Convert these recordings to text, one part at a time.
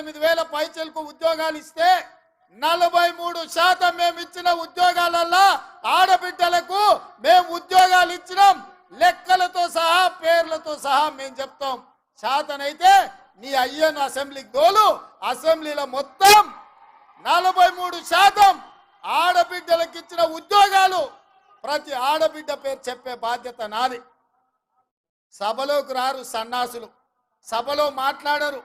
ఎనిమిది వేల పైచలకు ఉద్యోగాలు ఇస్తే నలభై మూడు శాతం మేము ఇచ్చిన ఉద్యోగాలల్లో ఆడబిడ్డలకు మేము ఉద్యోగాలు ఇచ్చినాం. లెక్కలతో సహా పేర్లతో సహా మేము చెప్తాం. శాతనైతే నీ అయ్యను అసెంబ్లీకి దోలు అసెంబ్లీలో మొత్తం నలభై మూడు శాతం ఆడబిడ్డలకు ఇచ్చిన ఉద్యోగాలు. ప్రతి ఆడబిడ్డ పేరు చెప్పే బాధ్యత నాది. సభలోకి రారు సన్నాసులు. సభలో మాట్లాడరు.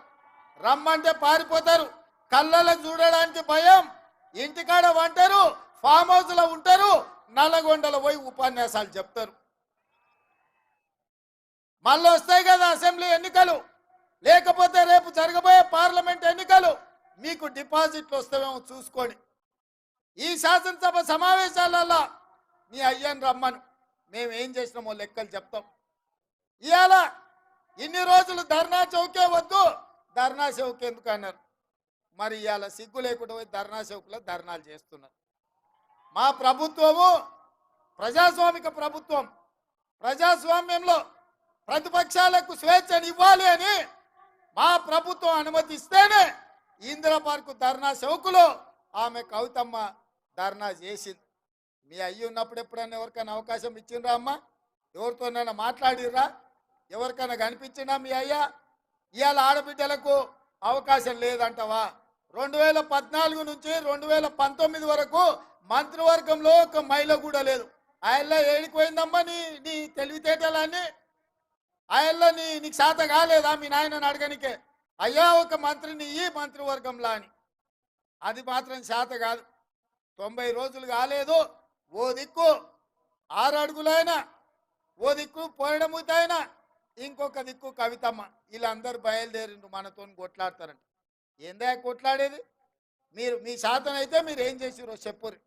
రమ్మంటే పారిపోతారు. కళ్ళలకు చూడడానికి భయం. ఇంటికాడ వంటారు ఫామ్ హౌస్లో ఉంటారు నల్లగొండలో పోయి ఉపన్యాసాలు చెప్తారు. మళ్ళీ వస్తాయి కదా అసెంబ్లీ ఎన్నికలు. లేకపోతే రేపు జరగబోయే పార్లమెంట్ ఎన్నికలు. మీకు డిపాజిట్లు వస్తామేమో చూసుకోండి ఈ శాసనసభ సమావేశాలలో మీ అయ్యని రమ్మను. మేము ఏం చేసినామో లెక్కలు చెప్తాం. ఇవాళ ఇన్ని రోజులు ధర్నా చౌకే వద్దు. ధర్నా చౌక్ ఎందుకు అన్నారు? మరి ఇవాళ సిగ్గు లేకుండా పోయి ధర్నా చౌక్లో ధర్నాలు చేస్తున్నారు. మా ప్రభుత్వము ప్రజాస్వామిక ప్రభుత్వం. ప్రజాస్వామ్యంలో ప్రతిపక్షాలకు స్వేచ్ఛను ఇవ్వాలి అని మా ప్రభుత్వం అనుమతిస్తేనే ఇందిరా పార్కు ధర్నా చౌకులో ఆమె కవితమ్మ ధర్నా చేసింది. మీ అయ్యి ఉన్నప్పుడు ఎప్పుడైనా ఎవరికైనా అవకాశం ఇచ్చిండ్రా అమ్మ? ఎవరితోనైనా మాట్లాడిర్రా? ఎవరికైనా కనిపించినా మీ అయ్యా? ఇవాళ ఆడబిడ్డలకు అవకాశం లేదంటవా? రెండు వేల పద్నాలుగు నుంచి రెండు వేల పంతొమ్మిది వరకు మంత్రివర్గంలో ఒక మహిళ కూడా లేదు. ఆయల్లో ఏడిపోయిందమ్మా నీ నీ తెలివితేటలన్నీ? ఆయల్లో నీ నీకు శాత కాలేదా మీ నాయనని అడగనికే? అయ్యా ఒక మంత్రిని ఈ మంత్రివర్గంలా అని. అది మాత్రం శాత కాదు. తొంభై రోజులు కాలేదు. ఓ దిక్కు ఆరు అడుగులైనా ఓ దిక్కు పోయడముతైనా ఇంకొక దిక్కు కవితమ్మ. వీళ్ళందరూ బయలుదేరిండ్రు మనతో కొట్లాడతారంట. ఏందా కొట్లాడేది? మీరు మీ శాతం అయితే మీరు ఏం చేసిరో చెప్పుర్రి.